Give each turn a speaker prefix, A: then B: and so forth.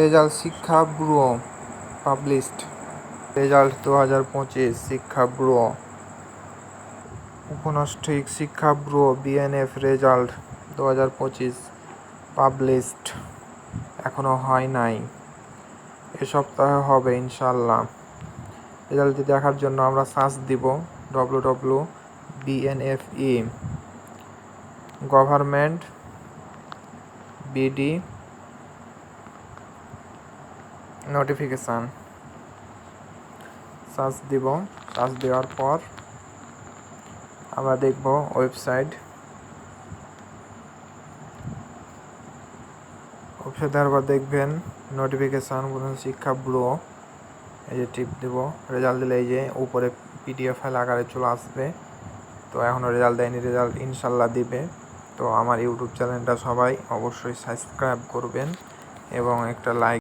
A: Result শিক্ষা bureau published. Result দু হাজার পঁচিশ শিক্ষা ব্যুরো। উপনষ্ঠিক শিক্ষা ব্যুরো বিএনএফ রেজাল্ট দু হাজার পঁচিশ পাবলিশড। এখনও হয় নাই। এ সপ্তাহে হবে ইনশাল্লাহ রেজাল্টটি দেখার জন্য আমরা সার্চ দিব W W BNFE government, BD notification search দিব। সার্চ দেওয়ার পর আমরা দেখব ওয়েবসাইট ওয়েবসাইট পর দেখবেন নোটিফিকেশান শিক্ষা ব্যুরো এই যে টিপ দেব। রেজাল্ট দিলে এই যে উপরে পিডিএফ ফাইল আকারে চলে আসবে। তো এখনও রেজাল্ট দেয়নি। রেজাল্ট ইনশাল্লাহ দিবে। তো আমার ইউটিউব চ্যানেলটা সবাই অবশ্যই সাবস্ক্রাইব করবেন এবং একটা লাইক